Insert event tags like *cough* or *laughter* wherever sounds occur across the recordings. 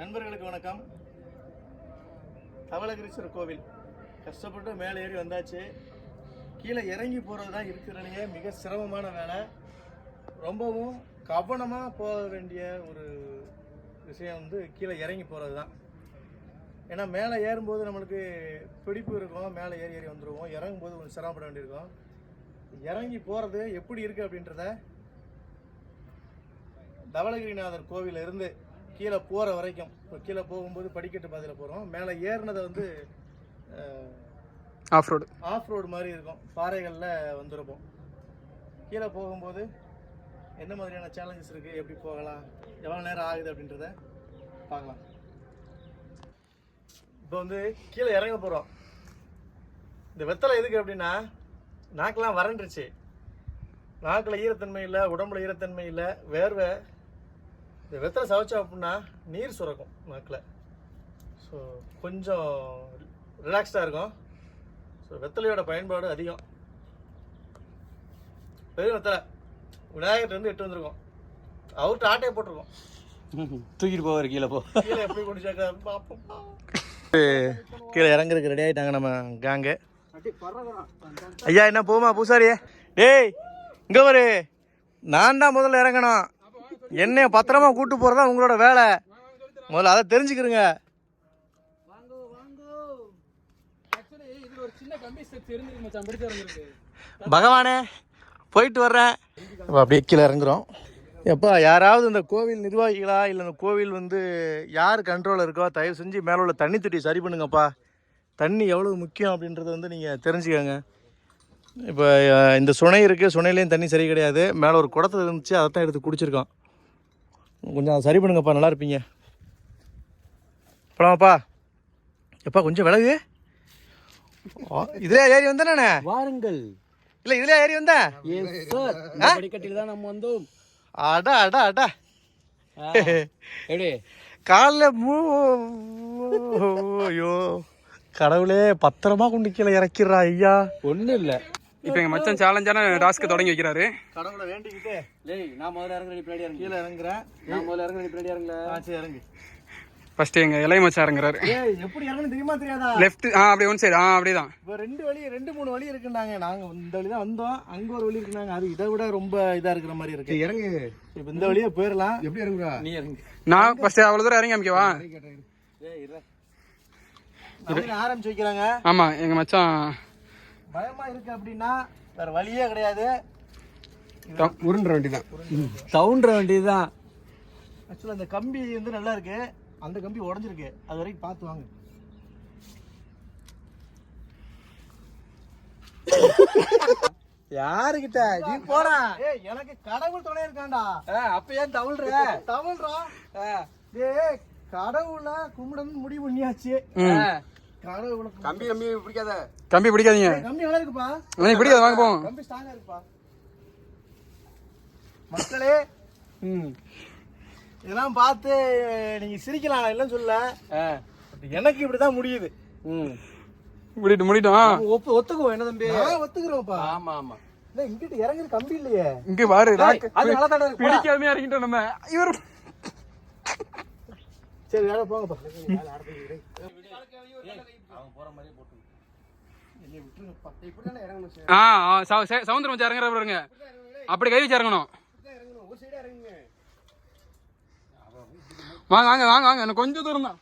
நண்பர்களுக்கு வணக்கம். தவளகிரீஸ்வரர் கோவில். கஷ்டப்பட்டு மேலே ஏறி வந்தாச்சு. கீழே இறங்கி போகிறது தான் இருக்கிறதுலையே மிக சிரமமான வேலை. ரொம்பவும் கவனமாக போக வேண்டிய ஒரு விஷயம் வந்து கீழே இறங்கி போகிறது தான். ஏன்னா மேலே ஏறும்போது நம்மளுக்கு பிடிப்பு இருக்கும். மேலே ஏறி ஏறி வந்துடுவோம் இறங்கும்போது கொஞ்சம் சிரமப்பட வேண்டியிருக்கும். இறங்கி போகிறது எப்படி இருக்குது அப்படின்றத தவளகிரிநாதர் கோவிலிருந்து கீழே போகிற வரைக்கும். இப்போ கீழே போகும்போது படிக்கட்டு பாதையில் போகிறோம் மேலே ஏறினதை வந்து ஆஃப் ரோடு ஆஃப் ரோடு மாதிரி இருக்கும். பாறைகளில் வந்திருப்போம். கீழே போகும்போது என்ன மாதிரியான சேலஞ்சஸ் இருக்குது எப்படி போகலாம்? எவ்வளோ நேரம் ஆகுது அப்படின்றத பார்க்கலாம். இப்போ வந்து கீழே இறங்க போகிறோம் இந்த வெத்தலை எதுக்கு அப்படின்னா நாக்கெல்லாம் வறண்டுருச்சு. நாக்கில் ஈரத்தன்மை இல்லை உடம்புல ஈரத்தன்மை இல்லை வேர்வை இந்த வெத்தலை சவைச்சோம் அப்படின்னா நீர் சுரக்கும் நாக்கில். ஸோ கொஞ்சம் ரிலாக்ஸ்டாக இருக்கும். ஸோ வெத்தலையோட பயன்பாடு அதிகம். பெரிய வெத்தலை. விநாயகர்ட்ட இருந்து எட்டு வந்திருக்கோம். அவர்கிட்ட ஆட்டையை போட்டிருக்கோம். தூக்கிட்டு போவார் கீழே போ. கீழே எப்படி கொண்டு சேர்க்க பார்ப்போம் கீழே இறங்குறதுக்கு ரெடி ஆகிட்டாங்க நம்ம கேங்கு ஐயா என்ன போமா பூசாரியே? டேய் இங்கே ஒரு நான் தான் முதல்ல இறங்கணும். என்னைய பத்திரமா கூட்டு போகிறதா உங்களோட வேலை. முதல்ல அதை தெரிஞ்சுக்கிறங்க பகவானே போயிட்டு வர்றேன். இப்போ அப்படியே கீழே இறங்குறோம். எப்பா யாராவது இந்த கோவில் நிர்வாகிகளா இல்லை இந்த கோவில் வந்து யார் கண்ட்ரோலில் இருக்கோ தயவு செஞ்சு மேலே உள்ள தண்ணி தொட்டி சரி பண்ணுங்கப்பா. தண்ணி எவ்வளோ முக்கியம் அப்படின்றத வந்து நீங்கள் தெரிஞ்சுக்கோங்க. இப்போ இந்த சுனை இருக்குது சுனையிலையும் தண்ணி சரி கிடையாது. மேலே ஒரு குடத்துல இருந்துச்சு அதை தான் எடுத்து குடிச்சிருக்கோம். கொஞ்சம் சரி பண்ணுங்கப்பா நல்லா இருப்பீங்க. போலாமாப்பா எப்பா கொஞ்சம் விலகு. இதிலே ஏறி வந்தேன் வாருங்கள். இல்லை இதிலே ஏறி இந்த படிக்கட்டில் தான் நம்ம வந்தோம். அடா அடா அடா. எப்படி காலில் மூ ஐயோ கடவுளே பத்திரமா கொண்டு கீழே இறக்கிறா ஐயா. ஒன்றும் இல்லை. இப்போ எங்கள் மச்சான் சேலஞ்சான டாஸ்க்கு தொடங்கி வைக்கிறாரு. கடவுளை வேண்டிக்கிட்டு டேய் நான் முதல்ல இறங்குற நீ பின்னாடி இறங்கு. கீழே இறங்குறேன். நான் முதல்ல இறங்குற நீ பின்னாடி இறங்கல. ஆ சரி இறங்கு. ஃபஸ்ட்டு எங்கள் இளைய மச்சான் இறங்குறாரு. ஏய் எப்படி இறங்கணும் தெரியுமா தெரியாதா? லெஃப்ட் ஆ அப்படியே ஒன் சைடு ஆ அப்படியே தான் இப்போ ரெண்டு வழி ரெண்டு மூணு வழி இருக்குன்னாங்க. நாங்க இந்த வழி தான் வந்தோம். அங்க ஒரு வழி இருக்குனாங்க அது இதை விட ரொம்ப இதா இருக்கிற மாதிரி இருக்கு. இறங்கு. இப்போ இந்த வழியே போயிடலாம். எப்படி இறங்குறா? நீ இறங்கு. நான் ஃபஸ்ட்டு அவ்வளோ தூரம் இறங்கி அமைக்கவா? ஆரம்பிச்சு வைக்கிறாங்க. ஆமாம் எங்கள் மச்சான் பயமா இருக்கு அப்படின்னா வேற வழியே கிடையாது. உருண்டுற வண்டி தான் சவுண்ட்ற வண்டி தான் ஆக்சுவலாக அந்த கம்பி வந்து நல்லா இருக்கு. அந்த கம்பி உடஞ்சிருக்கு. அது வரைக்கும் பார்த்து வாங்க. யாருக்கிட்ட நீ போடா. ஏய் எனக்கு கடவுள் துணை இருக்கான்டா. அப்ப ஏன் தவுள்ற? தமிழ்ரா ஏய் கடவுளை கும்பிடணும்னு முடிவு பண்ணியாச்சு. கம்பி கம்பி பிடிக்காத. கம்பி பிடிக்காதீங்க. கம்பி நல்லா இருக்குப்பா. எனக்கு பிடிக்காது வாங்க போவோம். கம்பி ஸ்ட்ராங்கா இருக்குப்பா. மக்களே ம். இதெல்லாம் பார்த்து நீங்க சிரிக்கலாம் நான் இல்லைன்னு சொல்ல எனக்கு இப்படிதான் முடியுது. ம். முடிட்டு முடிட்டோம். ஒப்பு ஒத்துக்குவோம். என்ன தம்பி? நான் ஒத்துக்கிறேன்ப்பா ஆமா ஆமா. இல்லை இங்கிட்டு இறங்குற கம்பி இல்லையே. இங்கே பாரு. அது நல்லா தான் இருக்கு. பிடிக்காம இறங்கிட்டோம் நம்ம. இவர். சரி வேலை போங்கப்பா. ஆ ஆ, சவு- சே- சவுந்தரம் மச்சான் இறங்குற பாருங்க. அப்படி கை வச்சு இறங்கணும். வாங்க வாங்க வாங்க வாங்க இன்னும் கொஞ்சம் தூரம் தான்.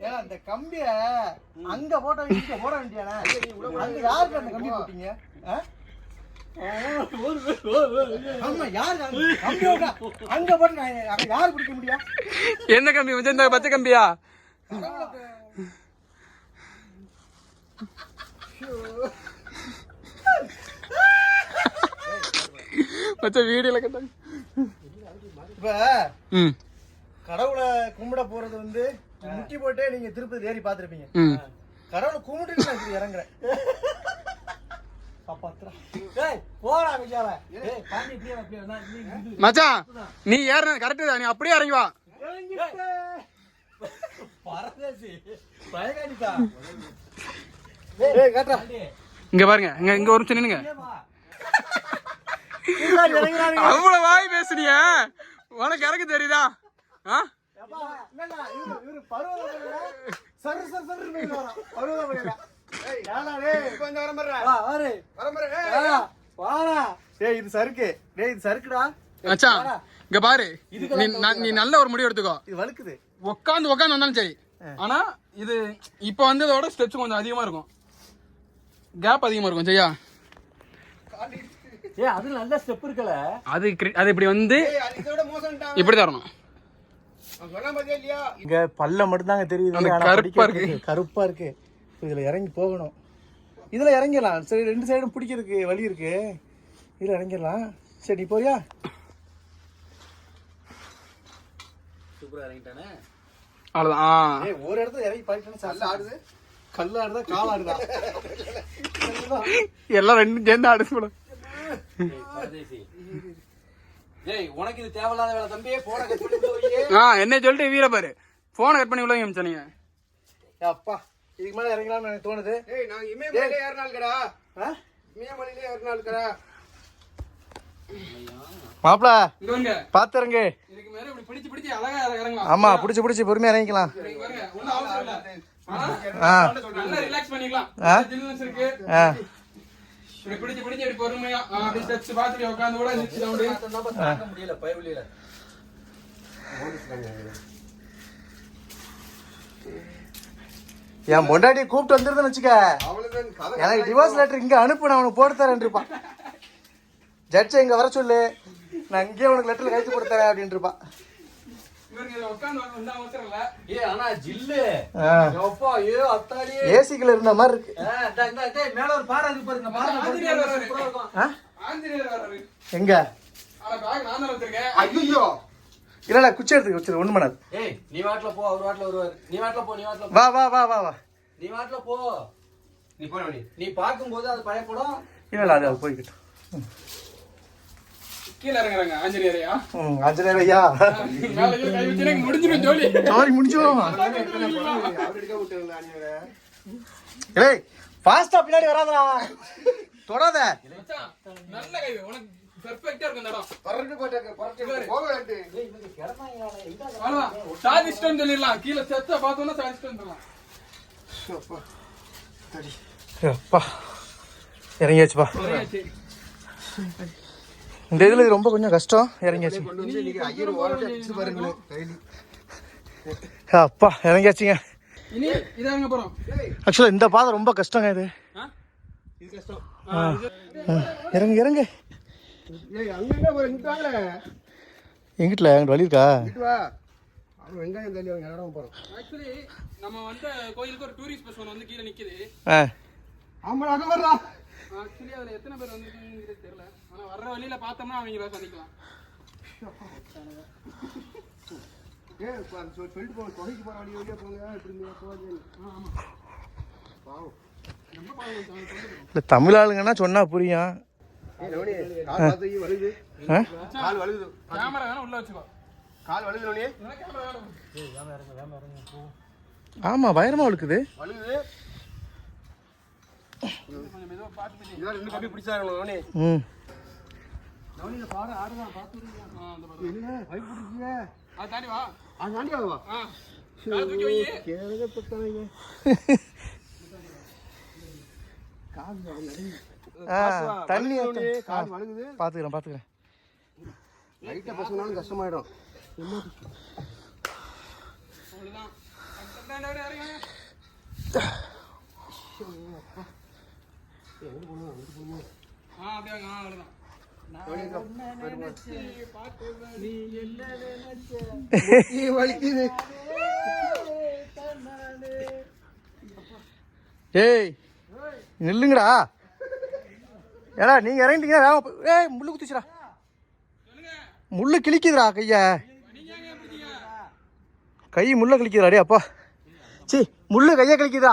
ஏன் அந்த கம்பிய அங்க போட்ட இங்க போட வேண்டியானே அங்க யாருக்கு அந்த கம்பி போட்டீங்க? ஆ? ஆமா யாரு அங்க கம்பி போட்டா? அங்க போட்டு நான் அங்க யாரு பிடிக்க முடியும்? என்ன கம்பி மச்சான் இந்த பச்சை கம்பியா? மச்சான் வீடியோல கேட்டாங்க. இப்ப கடவுளை கும்பிட போறது வந்து முட்டி போட்டே நீங்க திருப்பதி ஏறி பாத்திருப்பீங்க கடவுளை கும்பிட்டு நான் இப்படி இறங்குறேன். மச்சான் நீ ஏறின கரெக்டு தான். நீ அப்படியே இறங்கி வா. பரதேசி. பயகாரிக்கா. இங்க பாருங்க இங்க இங்க ஒரு நிமிஷம் நின்னுங்க. அவ்வளவு வாய் பேசுனிய? உனக்கு இறங்க தெரியுதா? இது சறுக்கு. டேய் இது சறுக்குடா. மச்சான் இங்க பாரு. நீ நல்ல ஒரு முடிவு எடுத்துக்கோ. இது வழுக்குது. உட்காந்து உட்காந்து வந்தாலும் சரி. ஆனா இது இப்போ வந்ததோட ஸ்ட்ரெச் கொஞ்சம் அதிகமா இருக்கும். கேப் அதிகமா இருக்கும் சரியா? ஏய் அது நல்ல ஸ்டெப் இருக்கல அது அது இப்படி வந்து இப்படி தரணும் இங்க பல்ல மட்டும் தாங்க தெரியுது கருப்பா பிடிக்கிறதுக்கு கருப்பா இருக்கு. இதுல இறங்கி போகணும். இதுல இறங்கிடலாம். சரி ரெண்டு சைடும் பிடிக்கிறதுக்கு வழி இருக்கு. இதுல இறங்கிடலாம். சரி நீ போறியா? சூப்பரா இறங்கிட்டானே? அவ்வளவுதான். ஒரு இடத்துல இறங்கி பாயிட்டு ஆடுது. கல்லு ஆடுதா கால் ஆடுதா? எல்லாம் ரெண்டும் சேர்ந்து அடுத்து ஏய் உனக்கு இது தேவையில்லாத வேலை தம்பி. போன கட் ஆ என்ன சொல்லிட்டு வீர பாரு. போனை கட் பண்ணி உள்ள அமிச்சா நீங்க. அப்பா இதுக்கு மேல இறங்கலாம்னு எனக்கு தோணுது. ஏய் நாங்க இமயமலையில ஏறினால்கடா ஆ? இமயமலையில ஏறினால்கடா மாப்பிள இங்க வாங்க பாத்து இறங்கு இதுக்கு மேல இப்படி பிடிச்சு பிடிச்சு அழகா இறங்கலாம். ஆமா புடிச்சு புடிச்சு பொறுமையா இறங்கிக்கலாம். நல்லா ரிலாக்ஸ் பண்ணிக்கலாம். ஆ? ஜில்லுனஸ் இருக்கு. ஆ. இப்படி பிடிச்சு பிடிச்சு இப்படி பொறுமையா ஆ, அப்படி ஸ்டெப்ஸ் பாத்துட்டு உட்காந்து கூட நிச்சு ரவுண்டு முடியல பயவுலியில என் பொண்டாட்டி கூப்பிட்டு வந்துருதுன்னு வச்சுக்க. எனக்கு டிவோர்ஸ் லெட்டர் இங்க அனுப்பு நான் உனக்கு போட்டு தரேன் இருப்பான் ஜட்ஜை இங்க வர சொல்லு. நான் இங்கே உனக்கு லெட்டர் கைத்து போட்டு தரேன் ஏசிக்குள்ள இருந்த மாதிரி இருக்கு. ஆ, இந்தா, இந்தா, டேய், மேல ஒரு பாறை இருக்கு பாரு இந்த பாறை எங்க? ஐயோ. இல்லடா குச்சி எடுத்துக்க வச்சிரு ஒண்ணு பண்ணாது. ஏய் நீ வாட்ல போ அவர் வாட்ல வருவாரு. நீ வாட்ல போ நீ வாட்ல போ. வா வா வா வா வா. நீ வாட்ல போ. நீ போன நீ. பாக்கும்போது அது பயப்படும் இல்லடா அது போய்கிட்டோம் கீழே இறங்குறாங்க ஆஞ்சநேயரையா? ம் அஞ்சனேர் ஐயா வச்சு எனக்கு முடிஞ்சிடும் ஜோலி. நீ வேற ஏய் ஃபாஸ்டா பின்னாடி வராதடா. தொடாத. மச்சான், நல்ல கை. உனக்கு பெர்ஃபெக்ட்டா இருக்கும் இந்த இடம். பரட்டு போட்டாக்க பரட்டு போக வேண்டு அவ்வளவுதான் சாதிச்சிட்டோம்னு சொல்லிடலாம். கீழே செத்த பார்த்தோம்னா சாதிச்சிட்டோம் சொல்லலாம் அப்பா. இறங்கியாச்சுப்பா. சரியாச்சு. இந்த இதுல இது ரொம்ப கொஞ்சம் கஷ்டம். இறங்கியாச்சு. அப்பா இறங்கியாச்சுங்க. இனி இதை இறங்க போறோம். ஆக்சுவலா இந்த பாதை ரொம்ப கஷ்டங்க இது. இறங்கு இறங்கு. எங்கிட்டல? எங்கிட்ட வழி இருக்கா? வெங்காயம் தள்ளி அவங்க இடம் போறோம் ஆக்சுவலி நம்ம வந்த கோயிலுக்கு ஒரு டூரிஸ்ட் பஸ் ஒன்று வந்து கீழே நிக்குது. ஆ. ஆமா அங்க வர்றா. ஆக்சுவலி அதுல எத்தனை பேர் வந்துருக்குங்கிறது தெரியல. ஆனா வர்ற வழியில பார்த்தோம்னா அவங்கள சந்திக்கலாம். ஏ சொல்லிட்டு போங்க. தொகைக்கு போற வழி வழியா போங்க. இப்படி நீங்க போகாதீங்க. பாவம் தமிழ் ஆளுங்கன்னா சொன்னா புரியும். ஏய் ரவுனி கால் இதெல்லாம் ரெண்டு பிடிச்சா ரவுனி ம் ஆ, அந்த பாரு. என்ன பைக் பிடிச்சிங்க அது தாண்டி வா அது தாண்டி வா ஆ தூக்கி வை கேளுங்க தண்ணி ரவுனி வழுகுது பாத்துக்கிறேன் பாத்துக்கிறேன் லைட்டா பசங்கனாலும் கஷ்டமாயிடும் அவ்வளவுதான் அப்படியே. ஆ வலிக்குது. ஏய் நில்லுங்கடா. ஏடா நீங்க இறங்கிட்டீங்கன்னா ஏய் முள்ளு குத்துச்சுடா. முள்ளு கிழிக்குதுடா கைய. கை முள்ள கிழிக்குதுடா டே அப்பா. சி முள்ளு கைய கிழிக்குதா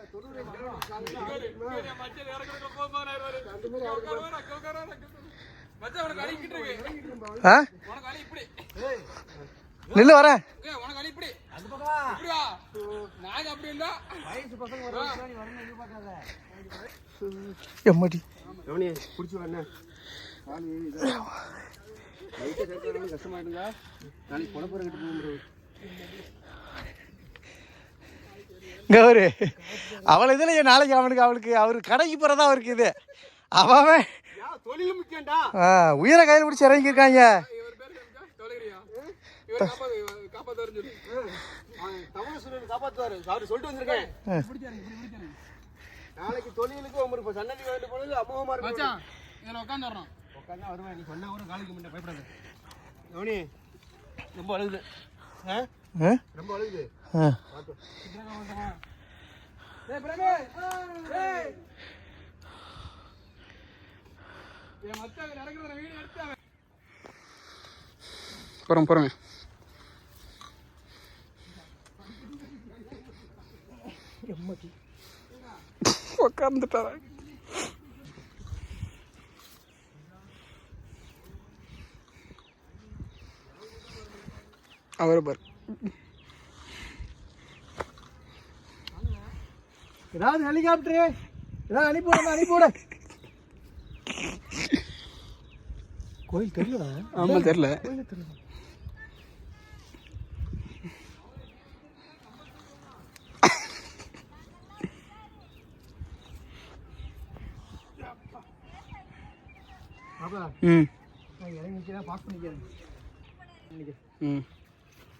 அப்படி வர எம்மாடி. பிடிச்சி வரணும் காலு நாளைக்கு புடப்பரை கட்டு போக கௌரி அவளை இதில் நாளைக்கு அவனுக்கு அவளுக்கு அவர் கடைக்கு போகிறதா அவருக்கு இது. அவன் ஆ, உயிரை கையில் பிடிச்சி இறங்கியிருக்காங்க. இவர் பேர் என்ன தொலைகிறியா? இவர் காப்பாத்து காப்பாத்து சொல்லு. தமிழ் சூரியன் காப்பாற்றுவாரு அவர் சொல்லிட்டு வந்திருக்கேன் நாளைக்கு தொழிலுக்கு ஒரு இப்போ சன்னதி வேண்டு போனது அமோகமா இருக்கும் மச்சான் இதுல உட்காந்து வரணும் உட்காந்தா வருவேன். நீ சொன்னா கூட காலுக்கு முன்ன பயப்படாத. கவனி ரொம்ப அழுகுது ஆ? போறோம் போறோம். உட்காந்துட்டாரா அவரை பாரு. ஏதாவது ஹெலிகாப்டரு? ஏதாவது அனுப்பிவிட அனுப்பிவிட கோயில் தெரியல ஆமா தெரியல.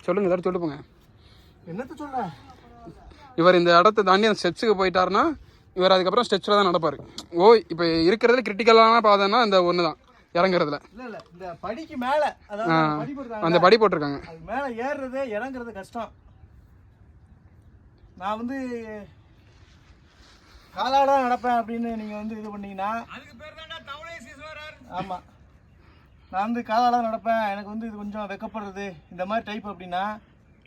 சொல்லுங்க ஏதாவது சொல்லு போங்க. என்னத்த சொல்ல இவர் இந்த இடத்த தாண்டி அந்த ஸ்டெப்ஸுக்கு போயிட்டாருன்னா இவர் அதுக்கப்புறம் ஸ்டெப்ஸில் தான் நடப்பார். ஓ இப்போ இருக்கிறதுல கிரிட்டிக்கலான பாதைன்னா இந்த ஒன்று தான் இறங்குறதுல. இல்ல இல்ல இந்த படிக்கு மேல அந்த படி போடுறாங்க அந்த படி போட்டிருக்காங்க. அது மேல ஏறுறது இறங்குறது கஷ்டம். நான் வந்து காலாட நடப்பேன் அப்படின்னு நீங்க வந்து இது பண்ணீங்கன்னா ஆமா. நான் வந்து காலாட நடப்பேன் எனக்கு வந்து இது கொஞ்சம் வெக்கப்படுறது இந்த மாதிரி டைப் அப்படின்னா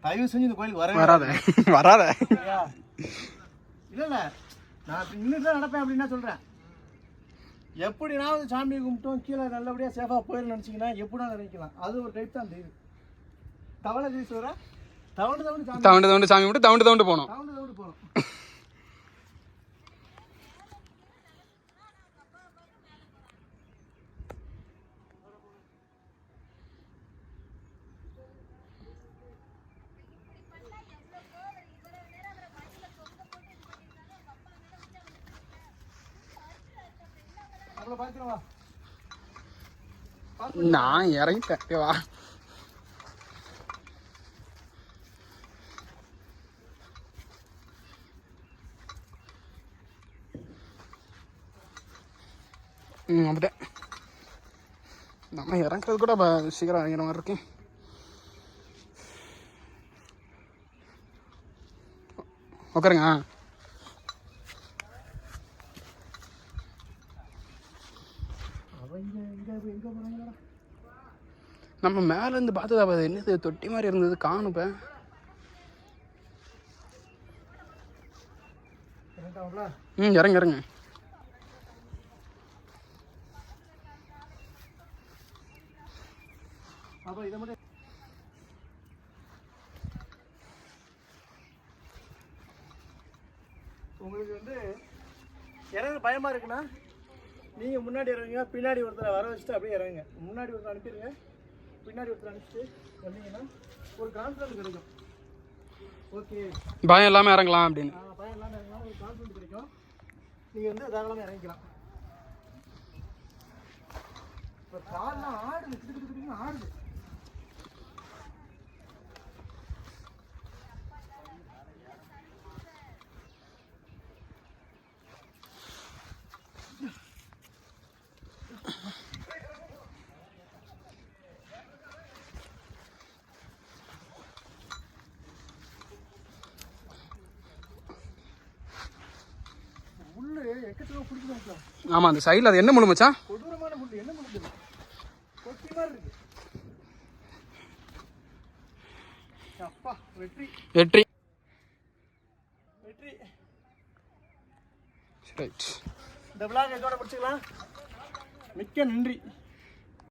தயவு செஞ்சு இந்த கோயிலுக்கு வரவே வராத. *laughs* வராத. இல்ல இல்ல நான் நின்னுட்டு தான் நடப்பேன் அப்படின்னா சொல்றேன். எப்படினாவது சாமியை கும்பிட்டோம் கீழே நல்லபடியா சேஃபா போயிடும் நினைச்சீங்கன்னா எப்படினா நினைக்கலாம் அது ஒரு டைப் தான் அந்த இது. தவளை தீஸ்வரா தவண்டு தவண்டு தவண்டு தவண்டு சாமி விட்டு தவண்டு தவண்டு போனோம் நான் இறங்கிட்டேன். இங்க வா. ம் வந்துட்டேன். நம்ம இறங்குறது கூட சீக்கிரம் இறங்கிற மாதிரி இருக்கேன். உட்காருங்க அவன் இங்கே இங்கே எங்கே போகிறாங்களா நம்ம மேலேருந்து பார்த்ததா அது என்னது? தொட்டி மாதிரி இருந்தது. காணும் ம் இறங்க இறங்க. அப்போ இதை உங்களுக்கு வந்து இறங்க பயமா இருக்குன்னா நீங்க முன்னாடி இறங்குங்க பின்னாடி ஒருத்தரை வர வச்சுட்டு அப்படியே இறங்குங்க. முன்னாடி ஒருத்தர் அனுப்பிடுங்க. பின்னாடி ஒருத்தர் அனுப்பிச்சிட்டு வந்தீங்கன்னா ஒரு கான்ஃபிடன்ஸ் கிடைக்கும். ஓகே. பயம் இல்லாமல் இறங்கலாம் அப்படின்னு. பயம் இல்லாமல் இறங்கலாம் ஒரு கான்ஃபிடன்ஸ் கிடைக்கும். நீங்கள் வந்து தாராளமாக இறங்கிக்கலாம். இப்போ கால்லாம் ஆடுது ஆடுது. ஆமாம் அந்த சைடில் அது என்ன மச்சான்? முள்ளு. அப்பா வெற்றி. வெற்றி. வெற்றி. ரைட் இந்த விழாவை இதோட முடிச்சுக்கலாம். மிக்க நன்றி.